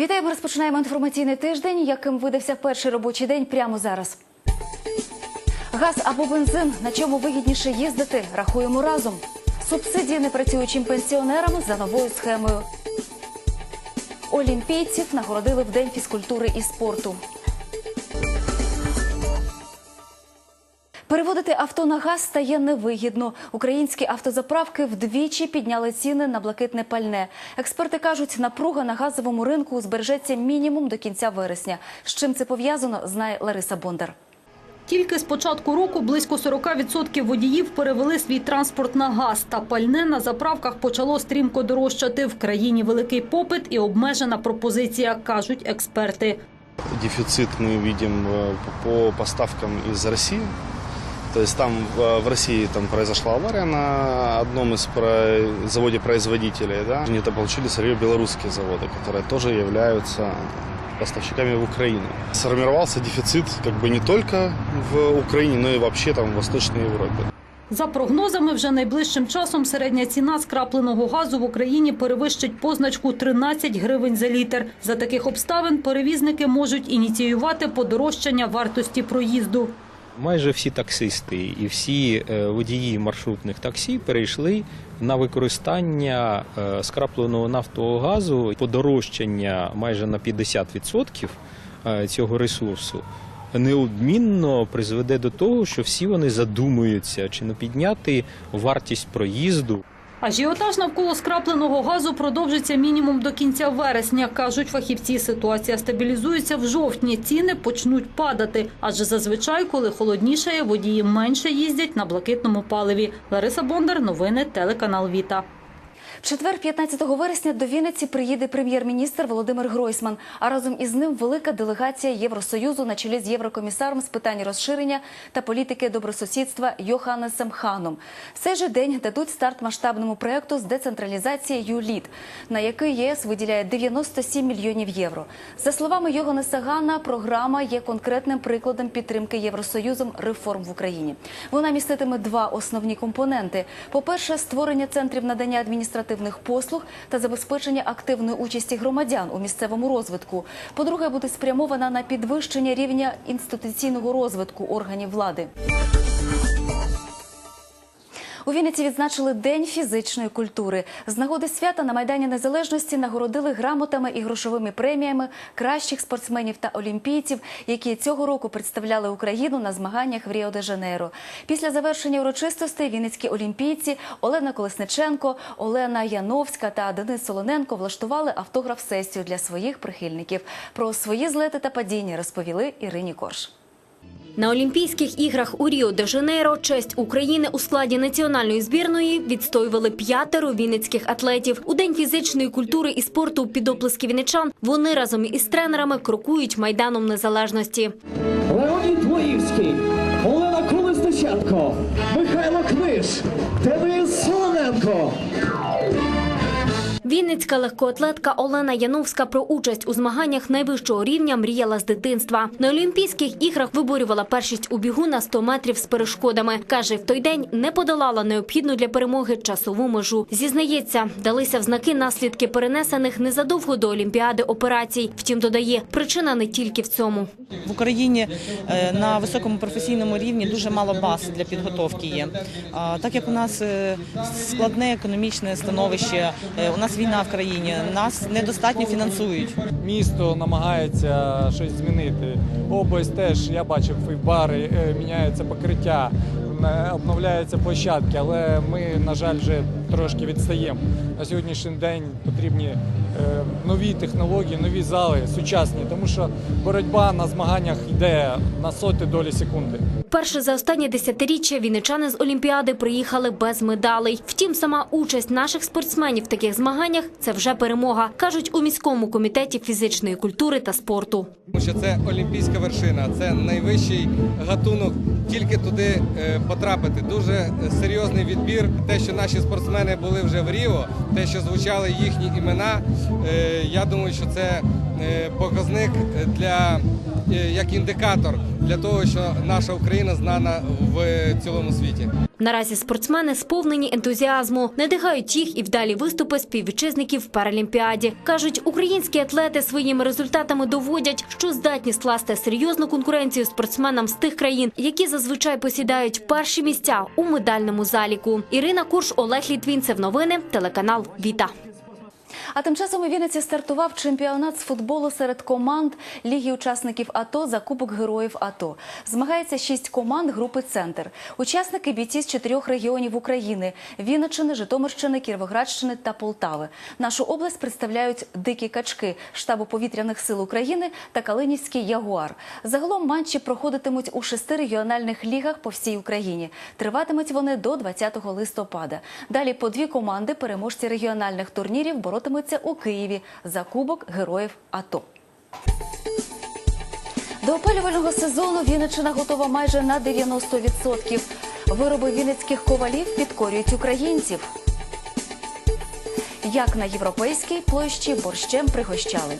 Вітаю, ми розпочинаємо інформаційний тиждень, яким видався перший робочий день прямо зараз. Газ або бензин, на чому вигідніше їздити, рахуємо разом. Субсидії непрацюючим пенсіонерам за новою схемою. Олімпійців нагородили в День фізкультури і спорту. Переводити авто на газ стає невигідно. Українські автозаправки вдвічі підняли ціни на блакитне пальне. Експерти кажуть, напруга на газовому ринку збережеться мінімум до кінця вересня. З чим це пов'язано, знає Лариса Бондар. Тільки з початку року близько 40% водіїв перевели свій транспорт на газ. Та пальне на заправках почало стрімко дорожчати. В країні великий попит і обмежена пропозиція, кажуть експерти. Дефицит мы видим э, по поставкам из России. То есть там э, в России там произошла авария на одном из про- заводе-производителей. Да? Это получили сырье белорусские заводы, которые тоже являются поставщиками в Украину. Сформировался дефицит как бы не только в Украине, но и вообще там в Восточной Европе. За прогнозами, вже найближчим часом середня ціна скрапленого газу в Україні перевищить позначку 13 гривень за літр. За таких обставин перевізники можуть ініціювати подорожчання вартості проїзду. Майже всі таксисти і всі е, водії маршрутних таксі перейшли на використання е, скрапленого нафтового газу, подорожчання майже на 50% е, цього ресурсу. Неодмінно призведе до того, що всі вони задумуються, чи не підняти вартість проїзду. Ажіотаж навколо скрапленого газу продовжиться мінімум до кінця вересня. кажуть фахівці. Ситуація стабілізується в жовтні. Ціни почнуть падати. Адже зазвичай, коли холоднішає, водії менше їздять на блакитному паливі. Лариса Бондар, новини, телеканал Віта. В четвер, 15 вересня, до Вінниці приїде прем'єр-міністр Володимир Гройсман. А разом із ним велика делегація Євросоюзу на чолі з єврокомісаром з питань розширення та політики добросусідства Йоханнесом Ханом. В цей же день дадуть старт масштабному проекту з децентралізації ЮЛІД, на який ЄС виділяє 97 мільйонів євро. За словами Йоханнеса Гана, програма є конкретним прикладом підтримки Євросоюзом реформ в Україні. Вона міститиме два основні компоненти: по-перше, створення центрів надання адміністративних послуг та забезпечення активної участі громадян у місцевому розвитку. По-друге, буде спрямована на підвищення рівня інституційного розвитку органів влади. У Вінниці відзначили День фізичної культури. З нагоди свята на Майдані Незалежності нагородили грамотами і грошовими преміями кращих спортсменів та олімпійців, які цього року представляли Україну на змаганнях в Ріо-де-Жанейро. Після завершення урочистостей вінницькі олімпійці Олена Колесниченко, Олена Яновська та Денис Солоненко влаштували автограф-сесію для своїх прихильників. Про свої злети та падіння розповіли Ірині Корж. На Олімпійських іграх у Ріо-де-Жанейро честь України у складі національної збірної відстоювали п'ятеро вінницьких атлетів. У день фізичної культури і спорту під оплески вінничан вони разом із тренерами крокують майданом незалежності. Леонід Воївський, Олена Колесниченко, Михайло Книж, Денис Солоненко. Вінницька легкоатлетка Олена Яновська про участь у змаганнях найвищого рівня мріяла з дитинства. На Олімпійських іграх виборювала першість у бігу на 100 метрів з перешкодами. Каже, в той день не подолала необхідну для перемоги часову межу. Зізнається, далися в знаки наслідки перенесених незадовго до Олімпіади операцій. Втім, додає, причина не тільки в цьому. В Україні е, на високому професійному рівні дуже мало баз для підготовки є. Так як у нас е, складне економічне становище, е, у нас війна в країні, нас недостатньо фінансують. Місто намагається щось змінити. Область теж я бачив і бари, е, міняється покриття, е, обновляються площадки, але ми, на жаль, вже трошки відстаємо. На сьогоднішній день потрібні е, нові технології, нові зали, сучасні, тому що боротьба на змаганнях йде на соти долі секунди. Перше за останнє десятиріччя вінничани з Олімпіади приїхали без медалей. Втім, сама участь наших спортсменів в таких змаганнях це вже перемога, кажуть у міському комітеті фізичної культури та спорту. Що це олімпійська вершина, це найвищий гатунок. Тільки туди е, потрапити. Дуже серйозний відбір. Те, що наші спортсмени були вже в Ріо, те, що звучали їхні імена. е, Я думаю, що це е, показник для як індикатор для того, що наша Україна знана в цілому світі. Наразі спортсмени сповнені ентузіазму, надихають їх і вдалі виступи співвітчизників в Паралімпіаді. Кажуть, українські атлети своїми результатами доводять, що здатні скласти серйозну конкуренцію спортсменам з тих країн, які зазвичай посідають перші місця у медальному заліку. Ірина Курш, Олег Літвінцев. Новини, телеканал Віта. А тим часом у Вінниці стартував чемпіонат з футболу серед команд Ліги учасників АТО за Кубок Героїв АТО. Змагається шість команд групи Центр. Учасники бійці з чотирьох регіонів України: Вінниччини, Житомирщини, Кіровоградщини та Полтави. Нашу область представляють дикі качки штабу повітряних сил України та Калинівський Ягуар. Загалом матчі проходитимуть у шести регіональних лігах по всій Україні. Триватимуть вони до 20 листопада. Далі по дві команди переможці регіональних турнірів боротимуться у Києві за Кубок Героїв АТО. До опалювального сезону Вінниччина готова майже на 90%. Вироби вінницьких ковалів підкорюють українців. Як на європейській площі борщем пригощали.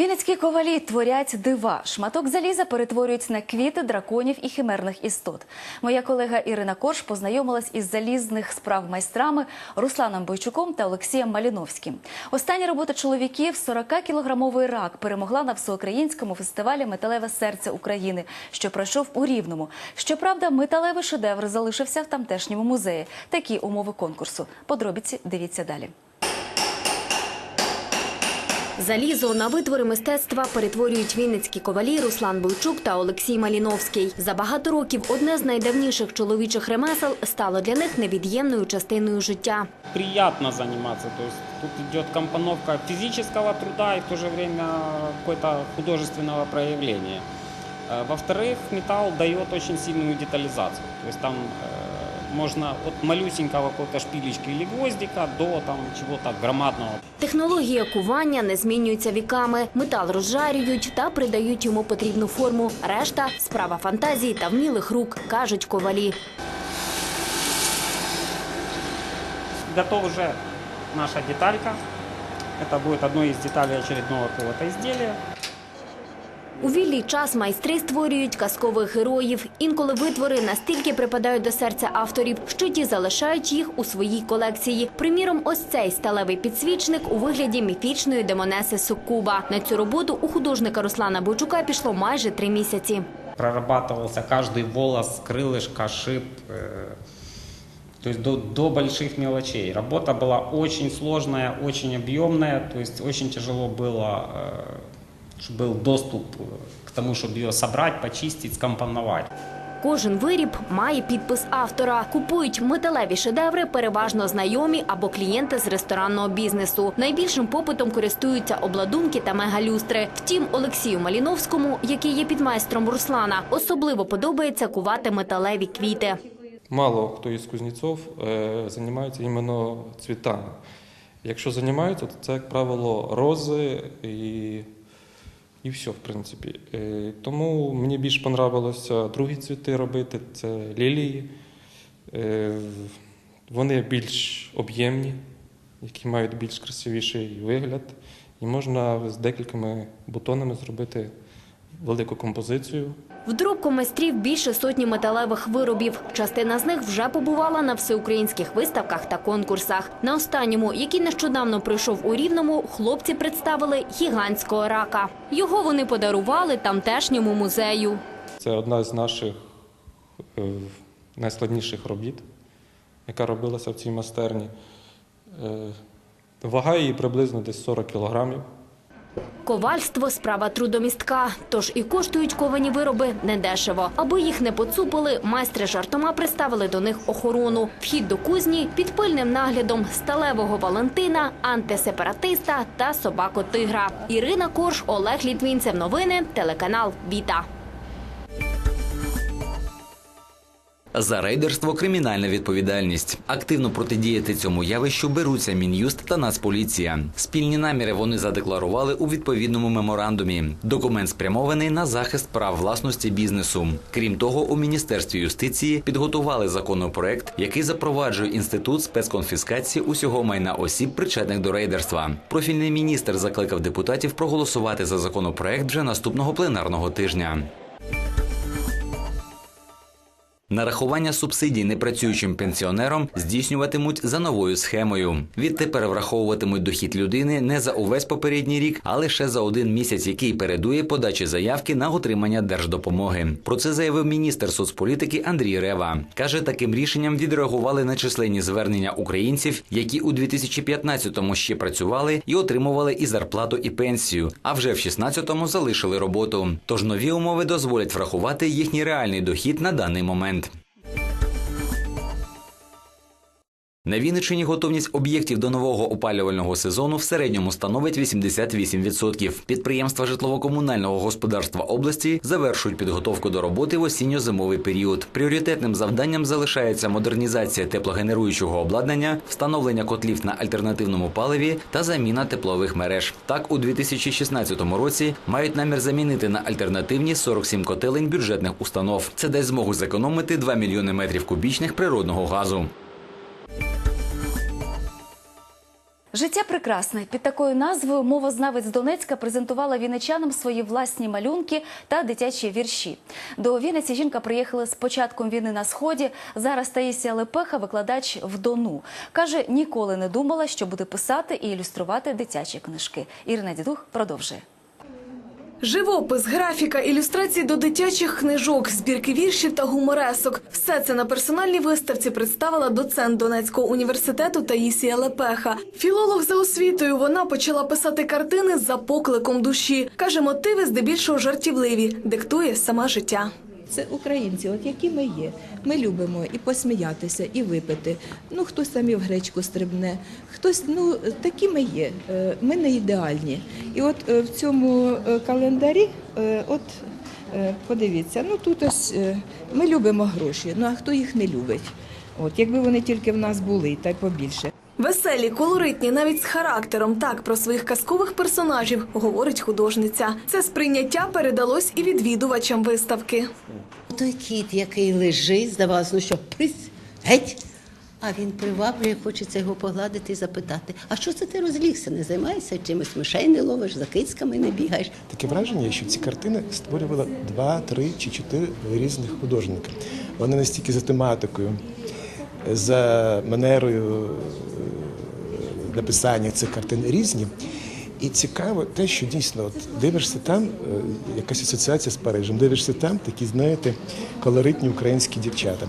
Вінницькі ковалі творять дива. Шматок заліза перетворюють на квіти драконів і химерних істот. Моя колега Ірина Корж познайомилась із залізних справ майстрами Русланом Бойчуком та Олексієм Маліновським. Остання робота чоловіків 40-кілограмовий рак перемогла на всеукраїнському фестивалі Металеве серце України, що пройшов у Рівному. Щоправда, металевий шедевр залишився в тамтешньому музеї. Такі умови конкурсу. Подробиці дивіться далі. Залізо на витвори мистецтва перетворюють вінницькі ковалі Руслан Бойчук та Олексій Маліновський. За багато років одне з найдавніших чоловічих ремесел стало для них невід'ємною частиною життя. приятно заниматься. То есть тут идет компоновка физического труда и в то же время какое-то художественного проявления. Э, Во-вторых, металл дает очень сильную детализацию. То есть там э, можно от малюсенького какого-то шпилечка или гвоздика до там чего-то громадного. Технологія кування не змінюється віками. Метал розжарюють та придають йому потрібну форму. Решта справа фантазії та вмілих рук, кажуть ковалі. Готова уже наша деталька. Это будет одной из деталей очередного какого-то изделия. У вільний час майстри створюють казкових героїв. Інколи витвори настільки припадають до серця авторів, що ті залишають їх у своїй колекції. Приміром, ось цей сталевий підсвічник у вигляді міфічної демонеси Суккуба. На цю роботу у художника Руслана Бойчука пішло майже три місяці. прорабатывался каждый волос, крылышко, шип, э, то есть до, до больших мелочей. Работа была очень сложная, очень объемная, то есть очень тяжело было, э, чтобы был доступ э, к тому, чтобы ее собрать, почистить, скомпоновать. Кожен виріб має підпис автора. Купують металеві шедеври переважно знайомі або клієнти з ресторанного бізнесу. Найбільшим попитом користуються обладунки та мегалюстри. Втім, Олексію Маліновському, який є підмайстром Руслана, особливо подобається кувати металеві квіти. Мало хто із кузнецов е, займається іменно цвітами. Якщо займаються, то це, як правило, рози і, і все, в принципі. Е, тому мені більш понравилося другі цвіти робити, це лілії. Е, вони більш об'ємні, які мають більш красивіший вигляд. І можна з декількома бутонами зробити велику композицію. В доробку майстрів більше сотні металевих виробів. Частина з них вже побувала на всеукраїнських виставках та конкурсах. На останньому, який нещодавно пройшов у Рівному, хлопці представили гігантського рака. Його вони подарували тамтешньому музею. Це одна з наших е, найскладніших робіт, яка робилася в цій майстерні. Е, Вага її приблизно десь 40 кілограмів. Ковальство – справа трудомістка, тож і коштують ковані вироби недешево. Аби їх не поцупили, майстри жартома приставили до них охорону. Вхід до кузні під пильним наглядом сталевого Валентина, антисепаратиста та собако-тигра. Ірина Корж, Олег Літвінцев. Новини, телеканал Віта. За рейдерство кримінальна відповідальність. Активно протидіяти цьому явищу беруться Мін'юст та Нацполіція. Спільні наміри вони задекларували у відповідному меморандумі. Документ спрямований на захист прав власності бізнесу. Крім того, у міністерстві юстиції підготували законопроект, який запроваджує інститут спецконфіскації усього майна осіб, причетних до рейдерства. Профільний міністр закликав депутатів проголосувати за законопроект вже наступного пленарного тижня. Нарахування субсидій непрацюючим пенсіонерам здійснюватимуть за новою схемою. Відтепер враховуватимуть дохід людини не за увесь попередній рік, а лише за один місяць, який передує подачі заявки на отримання держдопомоги. Про це заявив міністр соцполітики Андрій Рева. каже, таким рішенням відреагували на численні звернення українців, які у 2015-му ще працювали і отримували і зарплату, і пенсію. А вже в 16-му залишили роботу. Тож нові умови дозволять врахувати їхній реальний дохід на даний момент. На Вінниччині готовність об'єктів до нового опалювального сезону в середньому становить 88%. Підприємства житлово-комунального господарства області завершують підготовку до роботи в осінньо-зимовий період. Пріоритетним завданням залишається модернізація теплогенеруючого обладнання, встановлення котлів на альтернативному паливі та заміна теплових мереж. Так, у 2016 році мають намір замінити на альтернативні 47 котелень бюджетних установ. Це дасть змогу зекономити 2 мільйони метрів кубічних природного газу. Життя прекрасне. Під такою назвою мовознавець Донецька презентувала віничанам свої власні малюнки та дитячі вірші. До Вінниці жінка приїхала з початком війни на сході. Зараз Таїсія Лепеха, викладач в Дону. каже, ніколи не думала, що буде писати і ілюструвати дитячі книжки. Ірина Дідух продовжує. Живопис, графіка, ілюстрації до дитячих книжок, збірки віршів та гуморесок – все це на персональній виставці представила доцент Донецького університету Таїсія Лепеха. Філолог за освітою вона почала писати картини за покликом душі. Каже, мотиви здебільшого жартівливі, диктує саме життя. Це українці, от які ми є. Ми любимо і посміятися, і випити. Ну, хтось там і в гречку стрибне, хтось, ну, такі ми є. Е, Ми не ідеальні. І от е, в цьому е, календарі, от подивіться, ну тут ось ми любимо гроші. Ну а хто їх не любить? От, якби вони тільки в нас були, та й побільше. Веселі, колоритні, навіть з характером. Так про своїх казкових персонажів говорить художниця. Це сприйняття передалось і відвідувачам виставки. Той кіт, який лежить, здавалося, ну що прись, геть. А він приваблює, хочеться його погладити і запитати: а що це ти розлігся? Не займаєшся чимось, мишей не ловиш, за кицьками не бігаєш. Таке враження, що ці картини створювали два, три чи чотири різних художника. Вони настільки за тематикою, за манерою е, написання цих картин різні. І цікаво те, що дійсно от дивишся там, е, якась асоціація з Парижем, дивишся там такі, знаєте, колоритні українські дівчата.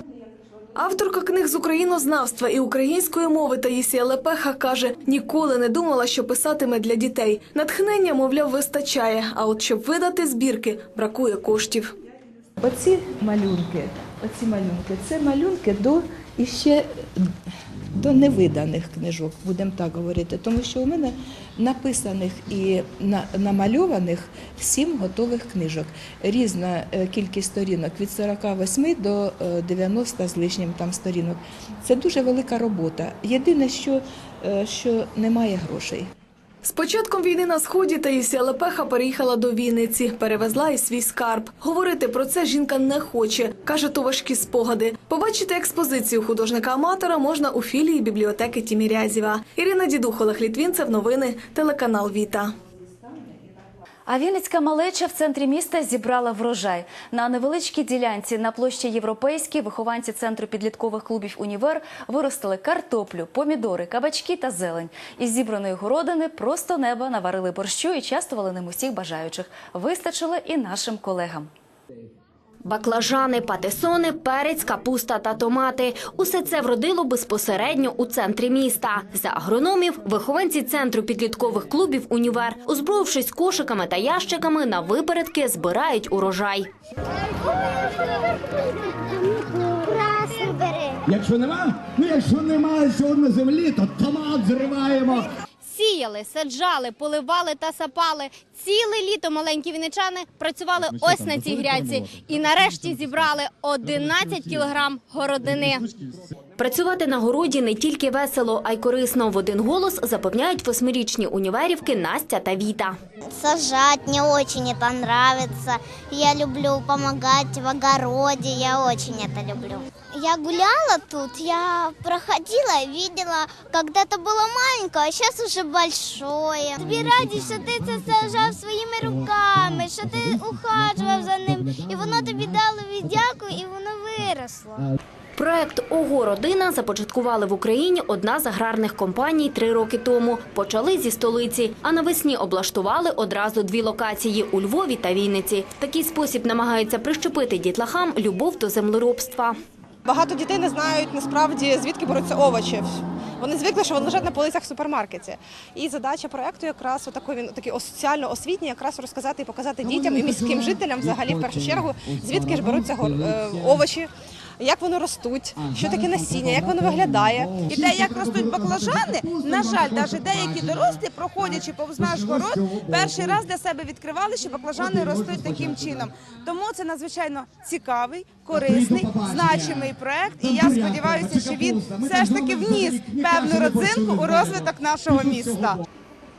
Авторка книг з українознавства і української мови Таїсія Лепеха каже, ніколи не думала, що писатиме для дітей. Натхнення, мовляв, вистачає. А от щоб видати збірки, бракує коштів. Оці малюнки, оці малюнки, це малюнки до іще до невиданих книжок, будемо так говорити, тому що у мене написаних і намальованих сім готових книжок. Різна е, кількість сторінок від 48 до е, 90 з лишнім там сторінок. Це дуже велика робота. Єдине, що, е, що немає грошей. З початком війни на сході Таїсія Лепеха переїхала до Вінниці, перевезла і свій скарб. Говорити про це жінка не хоче. каже, то важкі спогади. Побачити експозицію художника-аматора можна у філії бібліотеки Тімірязєва. Ірина Дідух, Олег Літвінцев, новини, телеканал Віта. А Вінницька малеча в центрі міста зібрала врожай. На невеличкій ділянці на площі Європейській вихованці центру підліткових клубів Універ виростили картоплю, помідори, кабачки та зелень. Із зібраної городини просто неба наварили борщу і частували ним усіх бажаючих. Вистачило і нашим колегам. Баклажани, патисони, перець, капуста та томати – усе це вродило безпосередньо у центрі міста. За агрономів, вихованці центру підліткових клубів «Універ», озброївшись кошиками та ящиками, на випередки збирають урожай. Якщо нема, ну якщо немає сьогодні землі, то томат зриваємо. Сі Сіяли, саджали, поливали та сапали. Ціле літо маленькі вінничани працювали ось на цій грядці і нарешті зібрали 11 кілограм городини. Працювати на городі не тільки весело, а й корисно. В один голос запевняють восьмирічні універівки Настя та Віта. Сажать мне очень это нравится. Я люблю помогать в огороде, я очень это люблю. Я гуляла тут, я проходила, видела, когда-то было маленькое, а сейчас уже большое. Тобі раді, що ти це сажав своїми руками, що ти ухажував за ним, і воно тобі дало віддяку, і воно виросло. Проект Ого родина започаткували в Україні одна з аграрних компаній три роки тому. Почали зі столиці, а навесні облаштували одразу дві локації у Львові та Вінниці. В такий спосіб намагаються прищепити дітлахам любов до землеробства. Багато дітей не знають насправді звідки беруться овочі. Вони звикли, що вони лежать на полицях в супермаркеті. І задача проекту якраз отакий він такий соціально освітній, якраз розказати і показати дітям і міським жителям взагалі в першу чергу, звідки ж беруться е, овочі. Як вони ростуть, що таке насіння, як воно виглядає. І те, як ростуть баклажани, на жаль, навіть деякі дорослі, проходячи повз наш город, перший раз для себе відкривали, що баклажани ростуть таким чином. Тому це надзвичайно цікавий, корисний, значимий проект. І я сподіваюся, що він все ж таки вніс певну родзинку у розвиток нашого міста.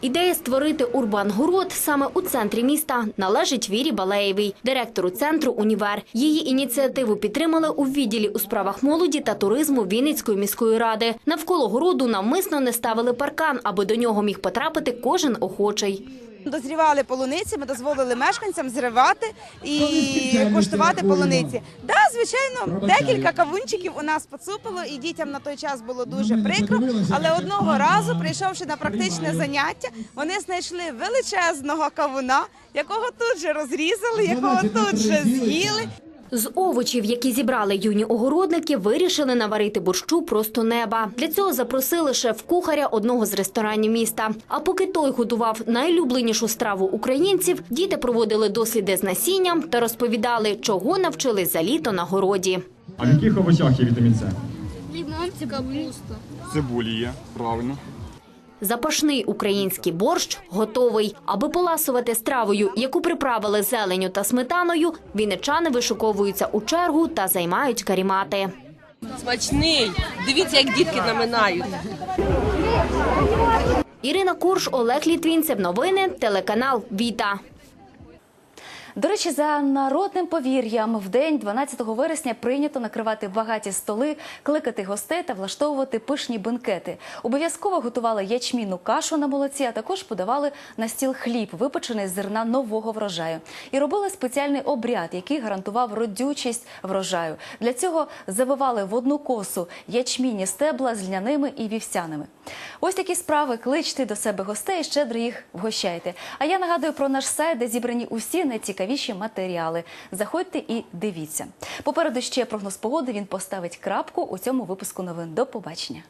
Ідея створити урбан-город саме у центрі міста належить Вірі Балеєвій, директору центру «Універ». Її ініціативу підтримали у відділі у справах молоді та туризму Вінницької міської ради. Навколо городу навмисно не ставили паркан, аби до нього міг потрапити кожен охочий. Дозрівали полуниці, ми дозволили мешканцям зривати і куштувати полуниці. Да, звичайно, декілька кавунчиків у нас поцупило, і дітям на той час було дуже прикро. Але одного разу, прийшовши на практичне заняття, вони знайшли величезного кавуна, якого тут же розрізали, якого тут же з'їли. З овочів, які зібрали юні огородники, вирішили наварити борщу просто неба. Для цього запросили шеф-кухаря одного з ресторанів міста. А поки той готував найулюбленішу страву українців, діти проводили досліди з насінням та розповідали, чого навчились за літо на городі. А в яких овочах є вітамін С? Лимон, капуста. Цибулі є, правильно. Запашний український борщ готовий. Аби поласувати стравою, яку приправили зеленю та сметаною, вінничани вишуковуються у чергу та займають карімати. Смачний. Дивіться, як дітки наминають. Ірина Курш, Олег Літвінцев. Новини, телеканал Віта. До речі, за народним повір'ям в день 12 вересня прийнято накривати багаті столи, кликати гостей та влаштовувати пишні бенкети. Обов'язково готували ячмінну кашу на молоці, а також подавали на стіл хліб, випечений з зерна нового врожаю. І робили спеціальний обряд, який гарантував родючість врожаю. Для цього завивали в одну косу ячмінні стебла з льняними і вівсяними. Ось такі справи. Кличте до себе гостей щедро їх вгощайте. А я нагадую про наш сайт, де зібрані усі найцікавіші матеріали. Заходьте і дивіться. Попереду ще прогноз погоди. Він поставить крапку у цьому випуску новин. До побачення.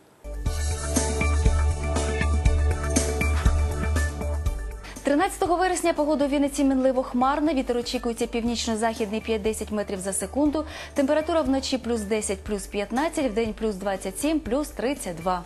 Тринадцятого вересня погода у Вінниці мінливо хмарна. Вітер очікується північно-західний 5-10 метрів за секунду. Температура вночі плюс 10, плюс 15, в день плюс 27, плюс 32.